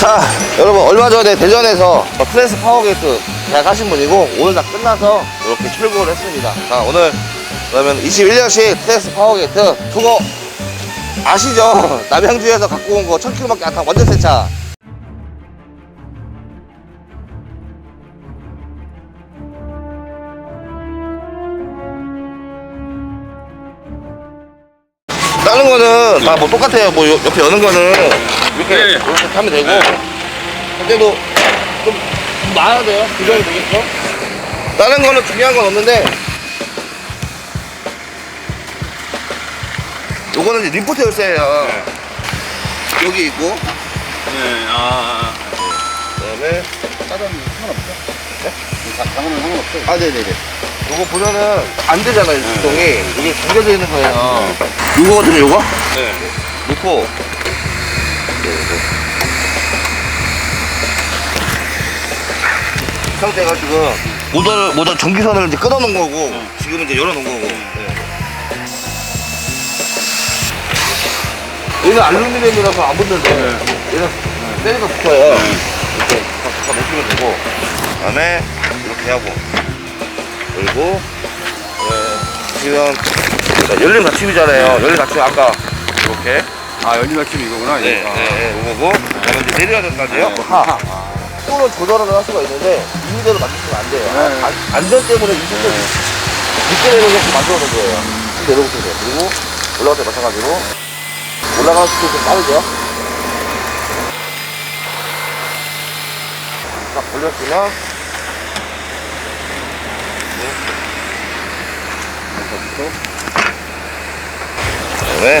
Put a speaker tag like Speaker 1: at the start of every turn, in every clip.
Speaker 1: 자, 여러분 얼마 전에 대전에서 프레스 파워게이트 계약하신 분이고 오늘 다 끝나서 이렇게 출고를 했습니다. 자, 오늘 그러면 21년식 프레스 파워게이트 그거 아시죠? 남양주에서 갖고 온 거 1000km밖에 안 탄 완전 새 차. 다른 거는 다 뭐 똑같아요. 뭐 요- 옆에 여는 거는 이렇게
Speaker 2: 네.
Speaker 1: 이렇게 하면 되고 근데도 좀 나야 돼요. 규정이 되겠죠? 다른 거는 중요한 건 없는데 요거는 이제 리포트 열쇠예요. 여기 있고
Speaker 2: 네, 아,
Speaker 1: 그다음에
Speaker 2: 짜장면 상관없죠? 네? 장어는 상관없죠?
Speaker 1: 아 네네네. 요거 보면은 안 되잖아요. 주동이 이게 잠겨져 있는 거예요. 요거 같은 요거
Speaker 2: 네.
Speaker 1: 놓고 네, 이 상태가 지금 모터를 모터 전기선을 이제 끊어놓은 거고 지금은 이제 열어놓은 거고. 네. 얘는 알루미늄이라서 안 붙는데 얘는 때려서 붙어요. 이렇게 다 놓으시면 되고 그다음에 이렇게 하고 그리고 예, 지금 자, 열림 받침이잖아요. 열림 받침 아까 이렇게
Speaker 2: 아, 열린 아침 이거구나.
Speaker 1: 네,
Speaker 2: 이거. 아.
Speaker 1: 네, 네, 이거고 그다음에 이제 내려야 된다는데요.
Speaker 2: 네.
Speaker 1: 하. 또는 조절을 할 수가 있는데 임대로 맞추시면 안 돼요.
Speaker 2: 네.
Speaker 1: 아, 안- 안전 때문에 이 정도 늦게 내려오게끔 만들어 놓은 거예요. 좀 내려보세요. 그리고 올라갈 때 마찬가지로 올라가는 스피드 좀 빠르죠. 자, 올렸으면 네. 네. 네.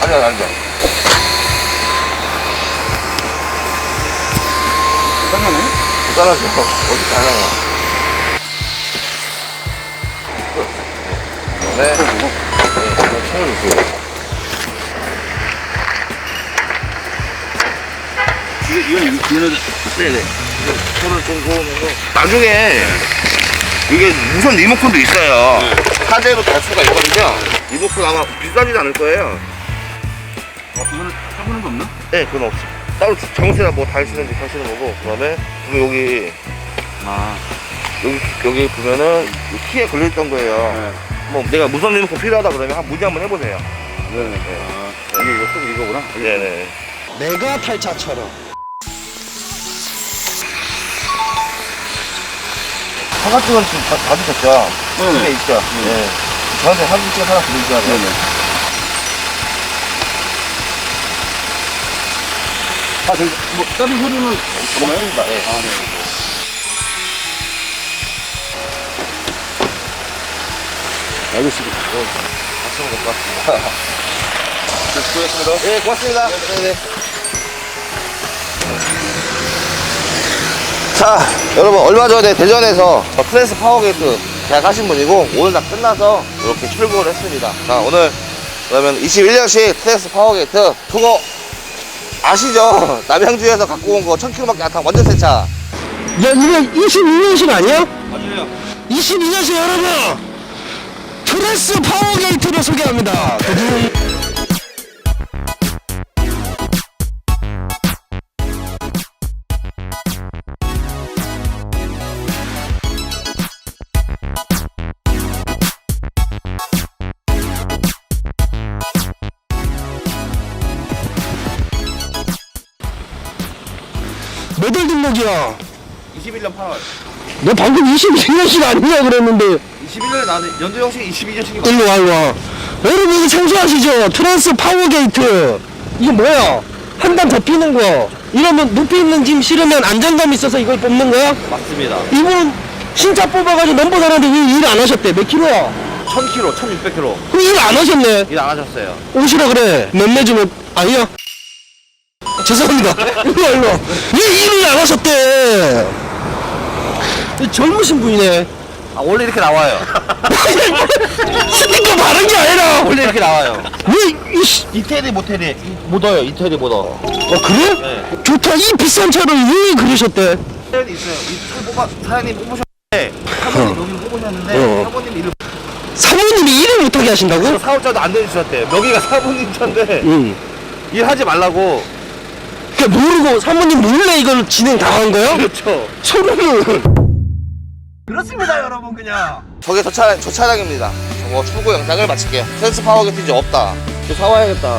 Speaker 1: 앉아, 앉아.
Speaker 2: 짜장면?
Speaker 1: 잘하죠. 어디 잘 나가. 네. 네. 이거,
Speaker 2: 이건, 이거는,
Speaker 1: 네네. 손을 좀 고우면서. 나중에, 이게 무선 리모컨도 있어요. 사제로 달 수가 있거든요. 리모컨 아마 비싸지도 않을 거예요.
Speaker 2: 어, 이거는 해보는 거 없나?
Speaker 1: 네, 그건 없어. 따로 정세나 뭐 달시는지 하시는 거고, 그 다음에, 그럼 여기,
Speaker 2: 아,
Speaker 1: 여기, 여기 보면은, 이 키에 걸려있던 거예요.
Speaker 2: 네.
Speaker 1: 뭐, 내가 무선 리모컨 필요하다 그러면 한 문제 한번 해보세요.
Speaker 2: 네. 아, 이게 이거 속 이거구나.
Speaker 1: 네네.
Speaker 3: 내가 탈차처럼
Speaker 1: 사과증은 지금 다, 다 드셨죠?
Speaker 2: 네네.
Speaker 1: 집에 있죠? 네. 저한테 사진 찍어 하나 돼요.
Speaker 2: 네네. 아, 저기, 뭐, 다른 소리는 없나요?
Speaker 1: 예.
Speaker 2: 아, 네. 알겠습니다.
Speaker 1: 하시면 될것 같습니다.
Speaker 2: 네, 수고했습니다.
Speaker 1: 네, 고맙습니다. 네네. 자, 여러분, 얼마 전에 대전에서 프레스 파워게이트 계약하신 분이고, 오늘 다 끝나서 이렇게 출고를 했습니다. 자, 오늘 그러면 21년식 프레스 파워게이트 그거 아시죠? 남양주에서 갖고 온 거 1000km밖에 안 탄 완전 새 차.
Speaker 3: 야 이거 22년식 아니야?
Speaker 2: 맞아요.
Speaker 3: 22년식 여러분 트레스 파워게이트를 소개합니다 등록이야?
Speaker 1: 21년 8월.
Speaker 3: 너 방금 22년식 아니냐 그랬는데
Speaker 1: 21년에 나는 연도형식 22년식이
Speaker 3: 일로 와 일로 와 여러분 이거 청소하시죠 트랜스 파워게이트 이게 뭐야 한 단 더 피는 거 이러면 높이 있는 짐 실으면 안정감 있어서 이걸 뽑는 거야?
Speaker 1: 맞습니다.
Speaker 3: 이분 신차 뽑아가지고 넘버 다는데 왜 일 안 하셨대 몇 킬로야?
Speaker 1: 1000km, 1600km.
Speaker 3: 그럼 일 안 하셨네
Speaker 1: 일 안 하셨어요.
Speaker 3: 오시라 그래 몇매 주면 아니야 죄송합니다 일로 와 일로 와왜 일을 안 하셨대 이 젊으신 분이네
Speaker 1: 아, 원래 이렇게 나와요.
Speaker 3: 스티커 바른 게 아니라
Speaker 1: 원래 이렇게 나와요.
Speaker 3: 왜 이씨
Speaker 1: 이태리 모텔이 못 얻어요. 이태리 못 얻어.
Speaker 3: 어 그래?
Speaker 1: 네.
Speaker 3: 좋다 이 비싼 차를 왜 그러셨대?
Speaker 1: 사연이 있어요. 이차 뽑아 사장님 뽑으셨는데 사모님 여기 뽑으셨는데
Speaker 3: 어.
Speaker 1: 사모님 이름
Speaker 3: 사모님이 일을 못하게 하신다고?
Speaker 1: 사업자도 안 되주셨대요. 여기가 사모님 차인데
Speaker 3: 응.
Speaker 1: 일하지 말라고
Speaker 3: 그 모르고 사모님 몰래 이걸 진행 당한 거예요? 그렇죠. 소름은.
Speaker 4: 그렇습니다 여러분 그냥
Speaker 1: 저게 저 차량, 저 차량입니다. 저거 출고 영상을 마칠게요. 트랜스 파워게이트 이제 없다. 또 사와야겠다.